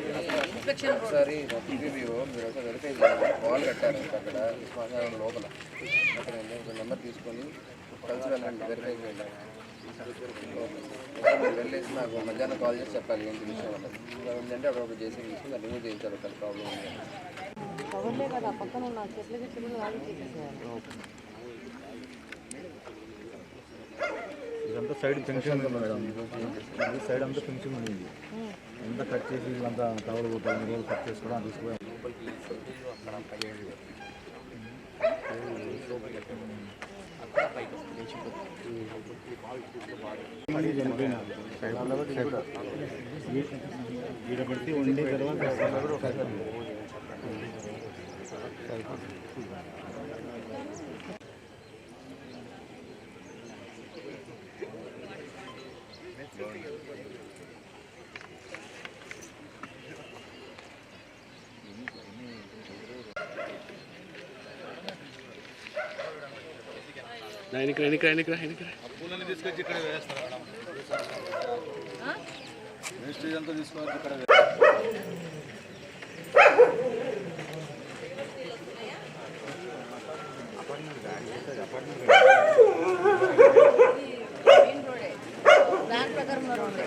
ఒకసారి ఒకసారి కాల్ కట్టారు అక్కడ శ్మశానం లోపల. అక్కడ ఒక నెంబర్ తీసుకొని కలిసి వెళ్ళండి వెరిఫై చేయండి. ఒకసారి వెళ్ళేసి నాకు మధ్యాహ్నం కాల్ చేసి చెప్పాలి ఏంటి విషయం అన్నది. ఉందంటే అక్కడ ఒక చేసి తీసుకుని దాన్ని రిమూవ్ చేయించాలి ఒకవేళ ప్రాబ్లం ఉంది. కదా పక్కన ఉన్న చెట్ల చెట్లు వాళ్ళు చేసేసేయాలి ఇదంతా సైడ్ ఫినిషింగ్ ఉంది మేడం. ఇది సైడ్ అంతా ఫినిషింగ్ ఉంది. ఇది అంతా కట్ చేసి ఇదంతా టవర్ పోతాం రోజులు కట్ చేసుకోవడం తీసుకుపోయి. ఈడబడితే పెడితే ఉండి తర్వాత ఎన్నికరా ఎన్నికరా ఎన్నికరా ఎన్నికరా పూలని తీసుకొచ్చి ఇక్కడ వేస్తారు వేస్టేజ్ అంతా తీసుకొచ్చి ఇక్కడ మెయిన్ రోడే ప్లాన్ ప్రకారం రోడ్డే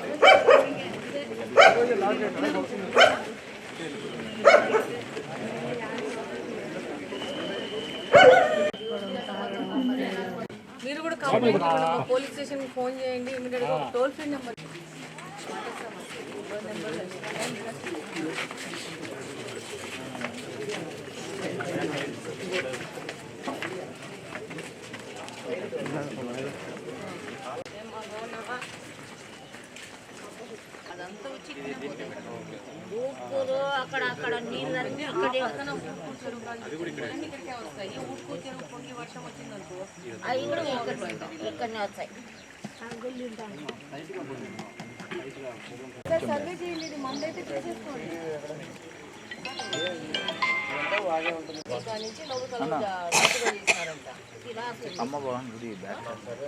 మీరు కూడా కంప్లైంట్ మా పోలీస్ స్టేషన్ ఫోన్ చేయండి ఇమీడియట్గా టోల్ ఫ్రీ నెంబర్ అదంతా వచ్చి ఇక్కడే పోతుంది. ఊరుకూరు అక్కడ అక్కడ నీళ్ళన్నీ అక్కడే చెరువు అన్నీ ఇక్కడికే వస్తాయి. ఊరుకూరు చెరువు పొంగి వర్షం వచ్చిందనుకో అవి కూడా ఇక్కడ ఇక్కడనే వస్తాయి. సర్వే చేయండి మందైతే తీసేసుకోండి. అమ్మ బాగుంది బ్యాక్ సరే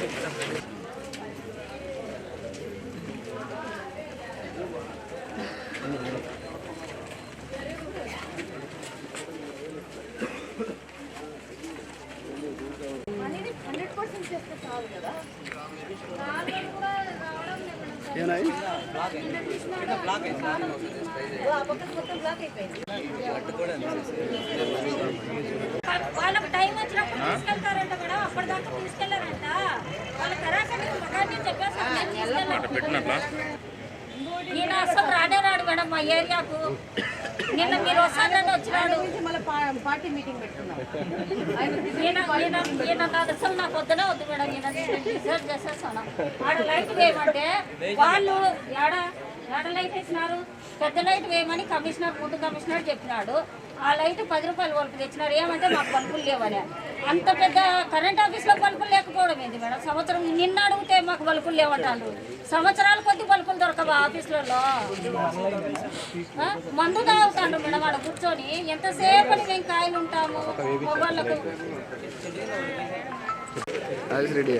వాళ్ళకి టైం వచ్చినప్పుడు తీసుకెళ్తారంట మేడం. అప్పటిదాకా తీసుకెళ్ళారంట. వాళ్ళ కరాకని మగాన్ని చెప్పేసి నేను అసలు రానే రాడు మేడం మా ఏరియాకు. నిన్న మీరు వస్తానని వచ్చినాడు. మళ్ళీ పార్టీ మీటింగ్ పెట్టుకున్నాం ఈయన ఈయన అసలు నాకు వద్దనే వద్దు మేడం ఈయన రిజర్వ్ చేసేస్తాను. ఆడ లైట్ వేయమంటే వాళ్ళు ఏడ ఏడ లైట్ వేసినారు? పెద్ద లైట్ వేయమని కమిషనర్ ముందు కమిషనర్ చెప్పినాడు. ఆ లైట్ పది రూపాయలు బల్బు తెచ్చినారు ఏమంటే మాకు బల్బులు లేవని అంత పెద్ద కరెంట్ ఆఫీస్లో బల్బులు లేకపోవడం ఏంది మేడం సంవత్సరం నిన్న అడిగితే మాకు బల్బులు లేవంటారు సంవత్సరాల కొద్ది బల్బులు దొరకవా ఆఫీసులలో ఆ? మందు తాగుతాండ్రు మేడం ఆడ కూర్చొని ఎంతసేపు అని మేము కాయలు ఉంటాము మొబైళ్ళకు అది రెడీ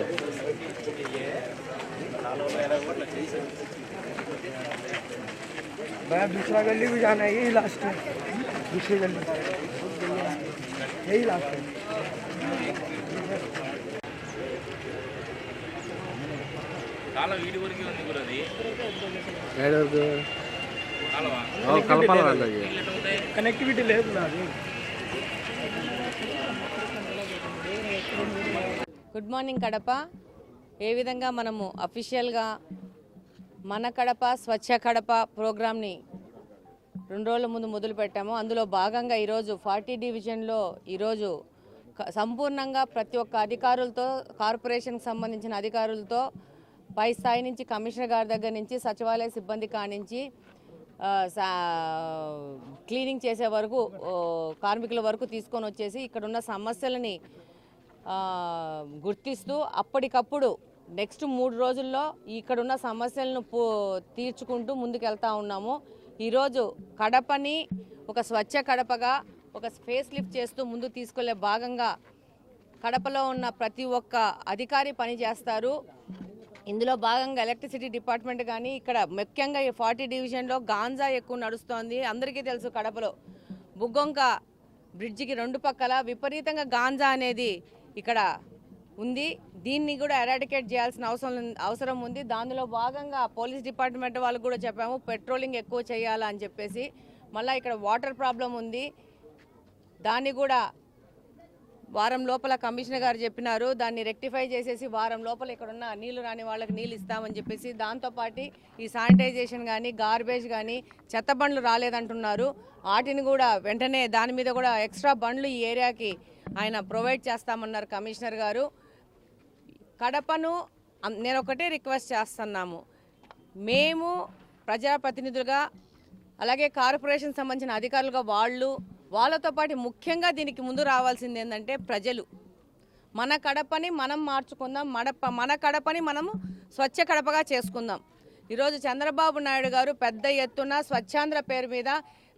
भैया दूसरा गली भी जाना है यही लास्ट है दूसरी गली यही लास्ट है కలపాలి వాళ్ళకి कनेक्टिविटी లేదు నాది గుడ్ మార్నింగ్ కడప ఏ విధంగా మనము అఫీషియల్గా మన కడప స్వచ్ఛ కడప ప్రోగ్రామ్ని రెండు రోజుల ముందు మొదలు పెట్టాము. అందులో భాగంగా ఈరోజు ఫార్టీ డివిజన్లో ఈరోజు సంపూర్ణంగా ప్రతి ఒక్క అధికారులతో కార్పొరేషన్కి సంబంధించిన అధికారులతో పై స్థాయి నుంచి కమిషనర్ గారి దగ్గర నుంచి సచివాలయ సిబ్బంది కానించి సా- క్లీనింగ్ చేసే వరకు కార్మికుల వరకు తీసుకొని వచ్చేసి ఇక్కడ ఉన్న సమస్యలని గుర్తిస్తూ అప్పటికప్పుడు నెక్స్ట్ మూడు రోజుల్లో ఇక్కడున్న సమస్యలను పూ తీర్చుకుంటూ ముందుకెళ్తా ఉన్నాము. ఈరోజు కడపని ఒక స్వచ్ఛ కడపగా ఒక స్పేస్ లిఫ్ట్ చేస్తూ ముందు తీసుకెళ్ళే భాగంగా కడపలో ఉన్న ప్రతి ఒక్క అధికారి పని చేస్తారు. ఇందులో భాగంగా ఎలక్ట్రిసిటీ డిపార్ట్మెంట్ కానీ ఇక్కడ ముఖ్యంగా ఈ ఫార్టీ డివిజన్లో గాంజా ఎక్కువ నడుస్తోంది. అందరికీ తెలుసు కడపలో. బుగ్గొంక బ్రిడ్జికి రెండు పక్కల విపరీతంగా గాంజా అనేది ఇక్కడ ఉంది. దీన్ని కూడా ఎరాడికేట్ చేయాల్సిన అవసరం అవసరం ఉంది. దానిలో భాగంగా పోలీస్ డిపార్ట్మెంట్ వాళ్ళకు కూడా చెప్పాము పెట్రోలింగ్ ఎక్కువ చేయాలా అని చెప్పేసి. మళ్ళీ ఇక్కడ వాటర్ ప్రాబ్లం ఉంది. దాన్ని కూడా వారం లోపల కమిషనర్ గారు చెప్పినారు. దాన్ని రెక్టిఫై చేసేసి వారం లోపల ఇక్కడ ఉన్న నీళ్ళు రాని వాళ్ళకి నీళ్ళు ఇస్తామని చెప్పేసి. దాంతోపాటు ఈ శానిటైజేషన్ కానీ గార్బేజ్ కానీ చెత్త బండ్లు రాలేదంటున్నారు. వాటిని కూడా వెంటనే దాని మీద కూడా ఎక్స్ట్రా బండ్లు ఈ ఏరియాకి ఆయన ప్రొవైడ్ చేస్తామన్నారు కమిషనర్ గారు. కడపను నేను ఒకటే రిక్వెస్ట్ చేస్తున్నాము. మేము ప్రజాప్రతినిధులుగా అలాగే కార్పొరేషన్ సంబంధించిన అధికారులుగా వాళ్ళు వాళ్ళతో పాటు ముఖ్యంగా దీనికి ముందు రావాల్సింది ఏంటంటే ప్రజలు. మన కడపని మనం మార్చుకుందాం మడప మన కడపని మనము స్వచ్ఛ కడపగా చేసుకుందాం. ఈరోజు చంద్రబాబు నాయుడు గారు పెద్ద ఎత్తున స్వచ్ఛాంధ్ర పేరు మీద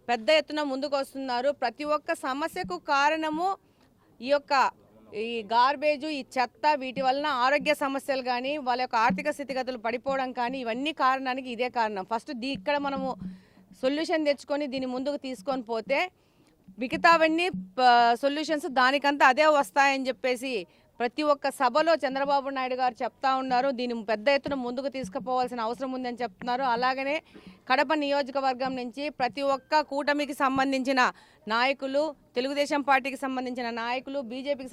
పెద్ద ఎత్తున ముందుకు వస్తున్నారు ప్రతి ఒక్క సమస్యకు కారణము ఈ యొక్క ఈ గార్బేజ్ ఈ చెత్త వీటి వలన ఆరోగ్య సమస్యలు కానీ వాళ్ళ యొక్క ఆర్థిక స్థితిగతులు పడిపోవడం కానీ ఇవన్నీ కారణానికి ఇదే కారణం. ఫస్ట్ దీ ఇక్కడ మనము సొల్యూషన్ తెచ్చుకొని దీన్ని ముందుకు తీసుకొని పోతే మిగతావన్నీ సొల్యూషన్స్ దానికంతా అదే వస్తాయని చెప్పేసి ప్రతి ఒక్క సభలో చంద్రబాబు నాయుడు గారు చెప్తా ఉన్నారు. దీన్ని పెద్ద ఎత్తున ముందుకు తీసుకుపోవాల్సిన అవసరం ఉందని చెప్తున్నారు. అలాగనే కడప నియోజకవర్గం నుంచి ప్రతి ఒక్క కూటమికి సంబంధించిన నాయకులు తెలుగుదేశం పార్టీకి సంబంధించిన నాయకులు బీజేపీకి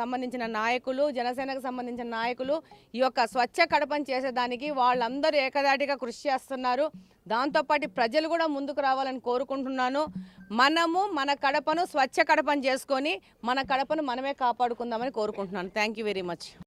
సంబంధించిన నాయకులు జనసేనకు సంబంధించిన నాయకులు ఈ యొక్క స్వచ్ఛ కడపను చేసేదానికి వాళ్ళందరూ ఏకదాటిగా కృషి చేస్తున్నారు. దాంతోపాటు ప్రజలు కూడా ముందుకు రావాలని కోరుకుంటున్నాను. మనము మన కడపను స్వచ్ఛ కడపను చేసుకొని మన కడపను మనమే కాపాడుకుందామని కోరుకుంటున్నాను. Thank you very much